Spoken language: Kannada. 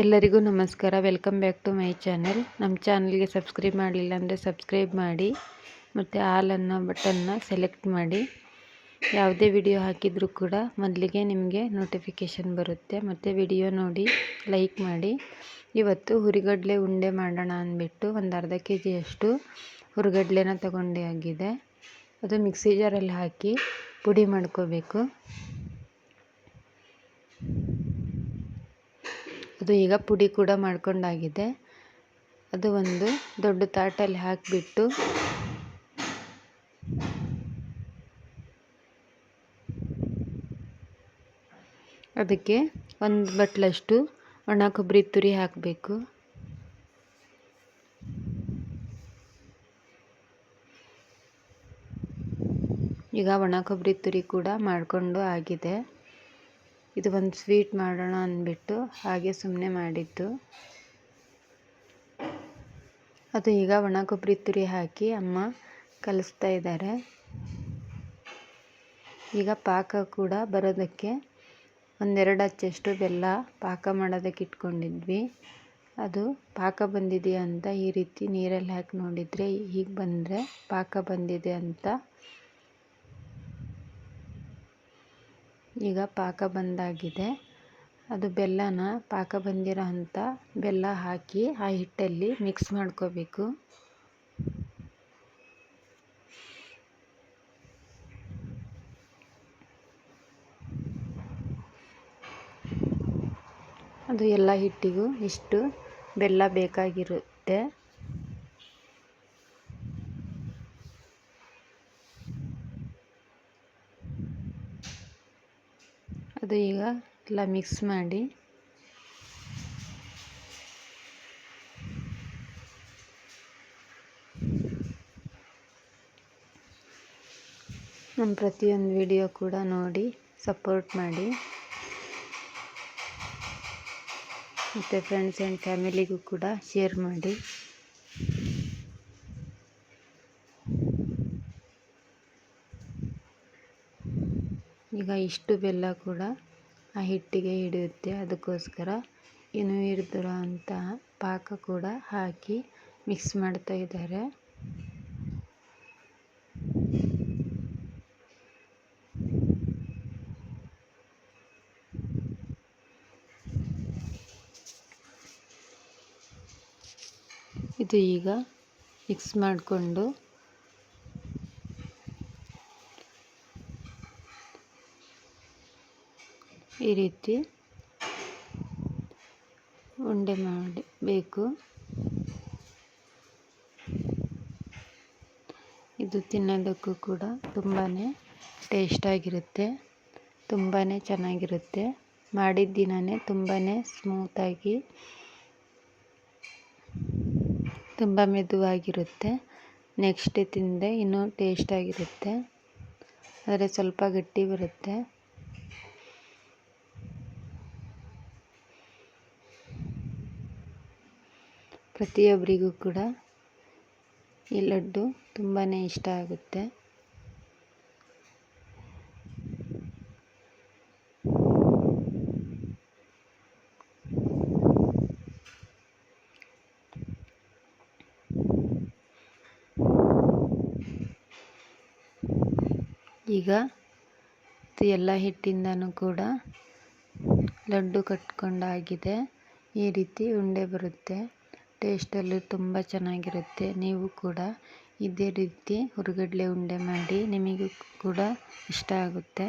ಎಲ್ಲರಿಗೂ ನಮಸ್ಕಾರ. Welcome back to my channel ನಮ್ಮ ಚಾನಲ್ಗೆ ಸಬ್ಸ್ಕ್ರೈಬ್ ಮಾಡಲಿಲ್ಲ ಅಂದರೆ ಸಬ್ಸ್ಕ್ರೈಬ್ ಮಾಡಿ, ಮತ್ತು ಅನ್ನೋ ಬಟನ್ನ ಸೆಲೆಕ್ಟ್ ಮಾಡಿ. ಯಾವುದೇ ವಿಡಿಯೋ ಹಾಕಿದರೂ ಕೂಡ ಮೊದಲಿಗೆ ನಿಮಗೆ ನೋಟಿಫಿಕೇಷನ್ ಬರುತ್ತೆ. ಮತ್ತು ವಿಡಿಯೋ ನೋಡಿ ಲೈಕ್ ಮಾಡಿ. ಇವತ್ತು ಹುರಿಗಡಲೆ ಉಂಡೆ ಮಾಡೋಣ ಅಂದ್ಬಿಟ್ಟು ಒಂದು ಅರ್ಧ ಕೆ ಜಿಯಷ್ಟು ಹುರಿಗಡ್ಲೆನ ತಗೊಂಡೆ ಆಗಿದೆ. ಅದು ಮಿಕ್ಸಿ ಜಾರಲ್ಲಿ ಹಾಕಿ ಪುಡಿ ಮಾಡ್ಕೋಬೇಕು. ಅದು ಈಗ ಪುಡಿ ಕೂಡ ಮಾಡ್ಕೊಂಡಾಗಿದೆ. ಅದು ಒಂದು ದೊಡ್ಡ ತಾಟಲ್ಲಿ ಹಾಕಿಬಿಟ್ಟು ಅದಕ್ಕೆ ಒಂದು ಬಟ್ಲಷ್ಟು ಒಣ ಕೊಬ್ಬರಿ ತುರಿ ಹಾಕಬೇಕು. ಈಗ ಒಣ ಕೊಬ್ಬರಿ ತುರಿ ಕೂಡ ಮಾಡಿಕೊಂಡು ಆಗಿದೆ. ಇದು ಒಂದು ಸ್ವೀಟ್ ಮಾಡೋಣ ಅಂದ್ಬಿಟ್ಟು ಹಾಗೆ ಸುಮ್ಮನೆ ಮಾಡಿದ್ದು. ಅದು ಈಗ ಒಣ ಕೊಬ್ಬರಿ ತುರಿ ಹಾಕಿ ಅಮ್ಮ ಕಲಿಸ್ತಾ ಇದ್ದಾರೆ. ಈಗ ಪಾಕ ಕೂಡ ಬರೋದಕ್ಕೆ ಒಂದೆರಡು ಹಚ್ಚಷ್ಟು ಬೆಲ್ಲ ಪಾಕ ಮಾಡೋದಕ್ಕೆ ಇಟ್ಕೊಂಡಿದ್ವಿ. ಅದು ಪಾಕ ಬಂದಿದೆಯಾ ಅಂತ ಈ ರೀತಿ ನೀರಲ್ಲಿ ಹಾಕಿ ನೋಡಿದರೆ ಹೀಗೆ ಬಂದರೆ ಪಾಕ ಬಂದಿದೆ ಅಂತ ಈಗ ಪಾಕ ಬಂದಾಗಿದೆ. ಅದು ಬೆಲ್ಲನ ಪಾಕ ಬಂದಿರೋ ಅಂಥ ಬೆಲ್ಲ ಹಾಕಿ ಆ ಹಿಟ್ಟಲ್ಲಿ ಮಿಕ್ಸ್ ಮಾಡ್ಕೋಬೇಕು. ಅದು ಎಲ್ಲ ಹಿಟ್ಟಿಗೂ ಇಷ್ಟು ಬೆಲ್ಲ ಬೇಕಾಗಿರುತ್ತೆ. ಅದು ಈಗ ಎಲ್ಲ ಮಿಕ್ಸ್ ಮಾಡಿ. ನಮ್ಮ ಪ್ರತಿಯೊಂದು ವಿಡಿಯೋ ಕೂಡ ನೋಡಿ ಸಪೋರ್ಟ್ ಮಾಡಿ. ಮತ್ತು ಫ್ರೆಂಡ್ಸ್ ಆ್ಯಂಡ್ ಫ್ಯಾಮಿಲಿಗೂ ಕೂಡ ಶೇರ್ ಮಾಡಿ. ಈಗ ಇಷ್ಟು ಬೆಲ್ಲ ಕೂಡ ಆ ಹಿಟ್ಟಿಗೆ ಹಿಡಿಯುತ್ತೆ. ಅದಕ್ಕೋಸ್ಕರ ಇನ್ನು ಹಿಡಿದಿರೋ ಅಂತಹ ಪಾಕ ಕೂಡ ಹಾಕಿ ಮಿಕ್ಸ್ ಮಾಡ್ತಾ ಇದ್ದಾರೆ. ಇದು ಈಗ ಮಿಕ್ಸ್ ಮಾಡಿಕೊಂಡು ಈ ರೀತಿ ಉಂಡೆ ಮಾಡಬೇಕು. ಇದು ತಿನ್ನೋದಕ್ಕೂ ಕೂಡ ತುಂಬಾ ಟೇಸ್ಟಾಗಿರುತ್ತೆ ತುಂಬಾ ಚೆನ್ನಾಗಿರುತ್ತೆ. ಮಾಡಿದ ದಿನವೇ ತುಂಬಾ ಸ್ಮೂತಾಗಿ ತುಂಬ ಮೆದುವಾಗಿರುತ್ತೆ. ನೆಕ್ಸ್ಟ್ ತಿಂದರೆ ಇನ್ನೂ ಟೇಸ್ಟಾಗಿರುತ್ತೆ. ಆದರೆ ಸ್ವಲ್ಪ ಗಟ್ಟಿ ಬರುತ್ತೆ. ಪ್ರತಿಯೊಬ್ಬರಿಗೂ ಕೂಡ ಈ ಲಡ್ಡು ತುಂಬಾ ಇಷ್ಟ ಆಗುತ್ತೆ. ಈಗ ಎಲ್ಲ ಹಿಟ್ಟಿಂದನೂ ಕೂಡ ಲಡ್ಡು ಕಟ್ಕೊಂಡಾಗಿದೆ. ಈ ರೀತಿ ಉಂಡೆ ಬರುತ್ತೆ. ಟೇಸ್ಟಲ್ಲೂ ತುಂಬ ಚೆನ್ನಾಗಿರುತ್ತೆ. ನೀವು ಕೂಡ ಇದೇ ರೀತಿ ಹುರಿಗಡಲೆ ಉಂಡೆ ಮಾಡಿ ನಿಮಗೂ ಕೂಡ ಇಷ್ಟ ಆಗುತ್ತೆ.